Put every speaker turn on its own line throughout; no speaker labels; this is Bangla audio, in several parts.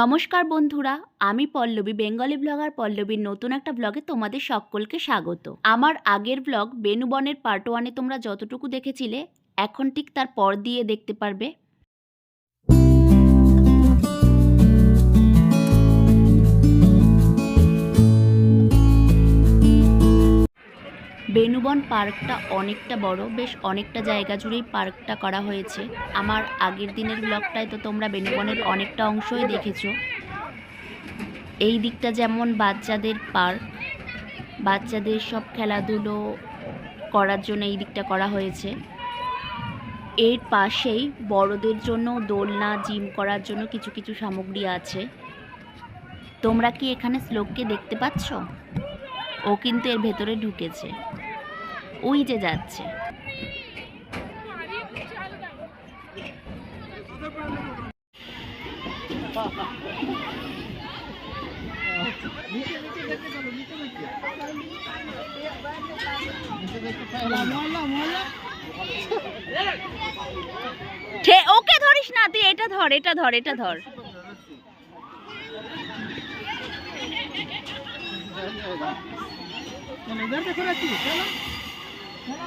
নমস্কার বন্ধুরা, আমি পল্লবী, বেঙ্গলি ব্লগার পল্লবীর নতুন একটা ব্লগে তোমাদের সকলকে স্বাগত। আমার আগের ব্লগ বেনুবনের পার্ট ওয়ানে তোমরা যতটুকু দেখেছিলে, এখন ঠিক তার পর দিয়ে দেখতে পারবে। বেনুবন পার্কটা অনেকটা বড়, বেশ অনেকটা জায়গা জুড়েই পার্কটা করা হয়েছে। আমার আগের দিনের ব্লগটায় তো তোমরা বেনুবনের অনেকটা অংশই দেখেছ। এই দিকটা যেমন বাচ্চাদের পার্ক, বাচ্চাদের সব খেলাধুলো করার জন্য এই দিকটা করা হয়েছে। এর পাশেই বড়দের জন্য দোলনা, জিম করার জন্য কিছু কিছু সামগ্রী আছে। তোমরা কি এখানে শ্লোককে দেখতে পাচ্ছ? ও কিন্তু এর ভেতরে ঢুকেছে। ওই যে যাচ্ছে ওকে ধরিস না তুই এটা ধর এটা ধর এটা ধর
No.
बच्चा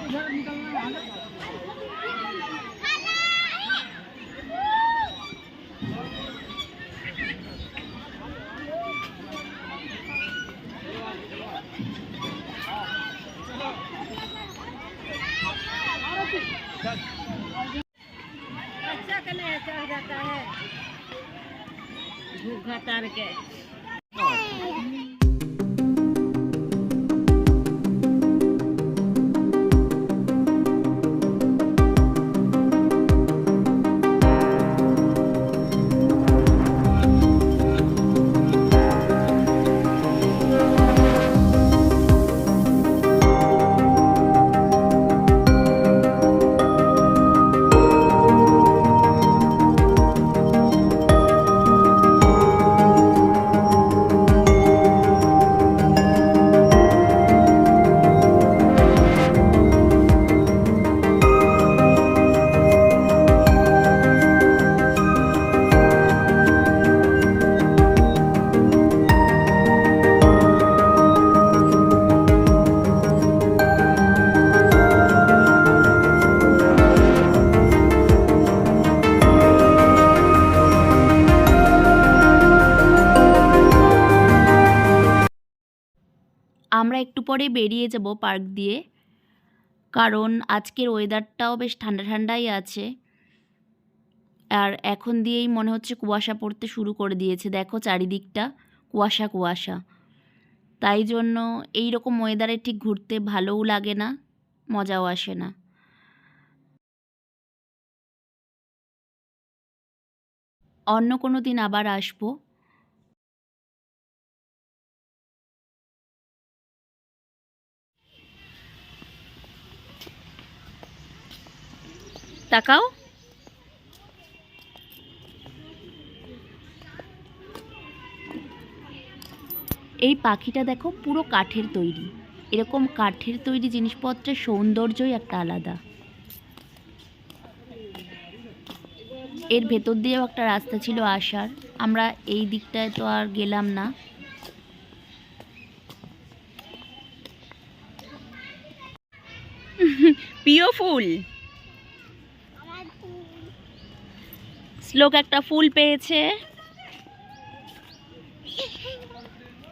का चढ़ जाता है। घूम घातार के।
আমরা একটু পরে বেরিয়ে যাব পার্ক দিয়ে। কারণ আজকের ওয়েদারটাও বেশ ঠান্ডা ঠান্ডাই আছে। আর এখন দিয়েই মনে হচ্ছে কুয়াশা পড়তে শুরু করে দিয়েছে। দেখো চারিদিকটা কুয়াশা কুয়াশা। তাই জন্য এই রকম ওয়েদারে ঠিক ঘুরতে ভালোও লাগে না, মজাও আসে না। অন্য কোনো দিন আবার আসব। তাকাও। এই পাখিটা দেখো পুরো কাঠের তৈরি। এরকম কাঠের তৈরি জিনিসপত্রের সৌন্দর্যই একটা আলাদা। এর ভেতর দিয়েও একটা রাস্তা ছিল আসার। আমরা এই দিকটায় তো আর গেলাম না। প্রিয় ফুল শ্লোক একটা ফুল পেয়েছে।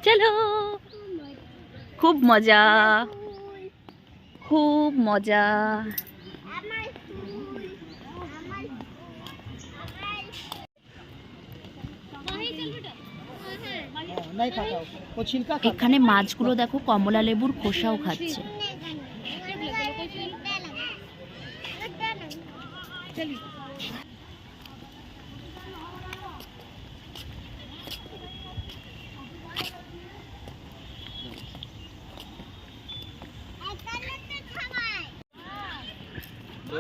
চলো। খুব মজা। খুব মজা। এখানে মাছগুলো দেখো, কমলা লেবুর খোসাও খাচ্ছে।
চলি।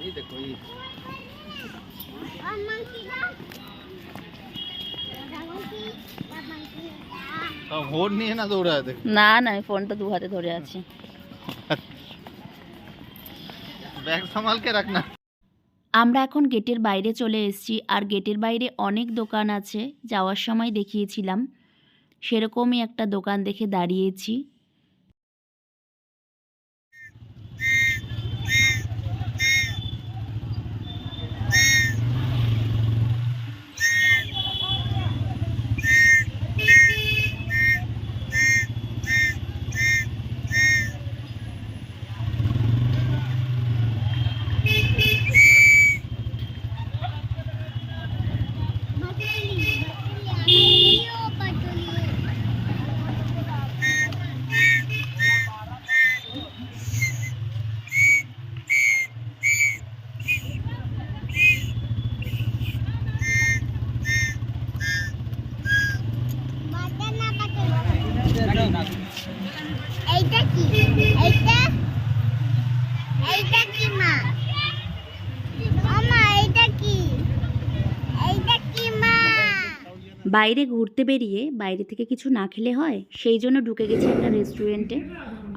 ये देखो ये
और मंकी दा मंकी दा मंकी दा
अब होड़ नहीं है ना दौड़ा है देख
না না আমি ফোনটা দু হাতে ধরে আছি
बैग संभाल के रखना
আমরা এখন গেটের বাইরে চলে এসেছি আর গেটের বাইরে অনেক দোকান আছে যাওয়ার সময় দেখিয়েছিলাম সেরকমই একটা দোকান দেখে দাঁড়িয়েছি বাইরে ঘুরতে বেরিয়ে বাইরে থেকে কিছু না খেলে হয়, সেই জন্য ঢুকে গেছি একটা রেস্টুরেন্টে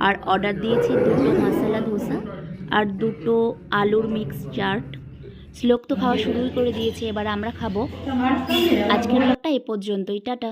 আর অর্ডার দিয়েছি দুটো মশলা ধোসা আর দুটো আলুর মিক্স চাট শ্লোক তো খাওয়া শুরুই করে দিয়েছে, এবার আমরা খাব। আজকের ব্লগটা এ পর্যন্তই, টাটা।